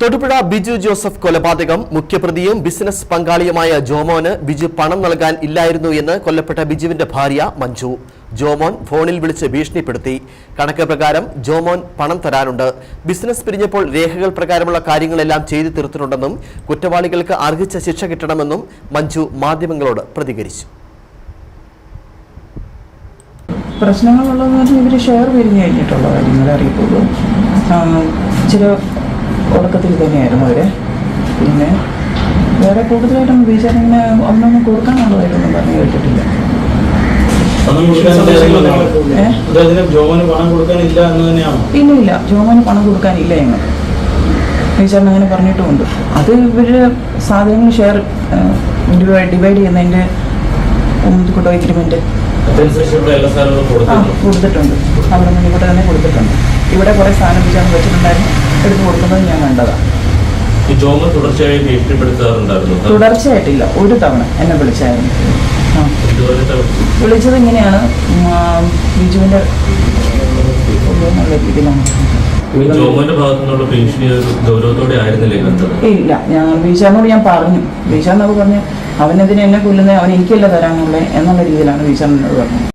Thodupuzha Biju Joseph കൊലപാതകം മുഖ്യപ്രതിയും business പങ്കാളിയുമായ Jomon Biju പണം നൽകാൻ ഇല്ലായിരുന്നു എന്ന് കൊല്ലപ്പെട്ട ബിജുവിന്റെ ഭാര്യ മഞ്ജു. ജോമോൻ ഫോണിൽ വിളിച്ച് ഭീഷണിപ്പെടുത്തി. കണക്ക് പ്രകാരം ജോമോൻ പണം തരാനുണ്ട്. ബിസിനസ് പിരിഞ്ഞപ്പോൾ രേഖകൾ പ്രകാരമുള്ള കാര്യങ്ങളെല്ലാം ചെയ്തു തീർത്തിട്ടുണ്ടെന്നും കുറ്റവാളികൾക്ക് അർഹിച്ച ശിക്ഷ കിട്ടണമെന്നും മഞ്ജു മാധ്യമങ്ങളോട് പ്രതികരിച്ചു. പ്രശ്നങ്ങളുള്ളതെന്ന് പറഞ്ഞാൽ ഇവർ ഷെയർ പിരിഞ്ഞ് കഴിഞ്ഞിട്ടുള്ള ആ, ഇച്ചിരി ഉറക്കത്തിൽ തന്നെയായിരുന്നു അവർ. പിന്നെ വേറെ കൂടുതലായിട്ടും ബീച്ചറിങ്ങനെ ഒന്നൊന്നും കൊടുക്കാനുള്ളതായിട്ടൊന്നും പറഞ്ഞു കേട്ടിട്ടില്ല. പിന്നില്ല ജോമന് പണം കൊടുക്കാനില്ല എന്ന് ബീച്ചറിന് അങ്ങനെ പറഞ്ഞിട്ടുമുണ്ട്. അത് ഇവർ സാധനങ്ങൾ ഷെയർ ഡിവൈഡ് ചെയ്യുന്നതിന്റെ കൂട്ടോ എഗ്രിമെന്റ്. കൊടുത്തിട്ടുണ്ട്. അവിടെ നിന്ന് ഇവിടെ തന്നെ കൊടുത്തിട്ടുണ്ട്. ഇവിടെ കുറെ സാധനം ബീച്ചാണ് വെച്ചിട്ടുണ്ടായിരുന്നു. എടുത്ത് കൊടുക്കുന്നത് ഞാൻ കണ്ടതാണ്. ഈ ജോമ തുടർച്ചയായി ഭീഷണിപ്പെടുത്താറുണ്ടായിരുന്നു. തുടർച്ചയായിട്ടില്ല ഒരു തവണ എന്നെ വിളിച്ചായിരുന്നു. വിളിച്ചത് ഇങ്ങനെയാണ്. ഗൗരവത്തോടെ ഇല്ല ഞാൻ ബീച്ചാറിനോട് ഞാൻ പറഞ്ഞു. ബീച്ചാറിനോട് പറഞ്ഞു അവനെതിരെ എന്നെ കൊല്ലുന്നത് അവൻ എനിക്കല്ല തരാനുള്ളത് എന്നുള്ള രീതിയിലാണ് ബീച്ചാറിനോട് പറഞ്ഞത്.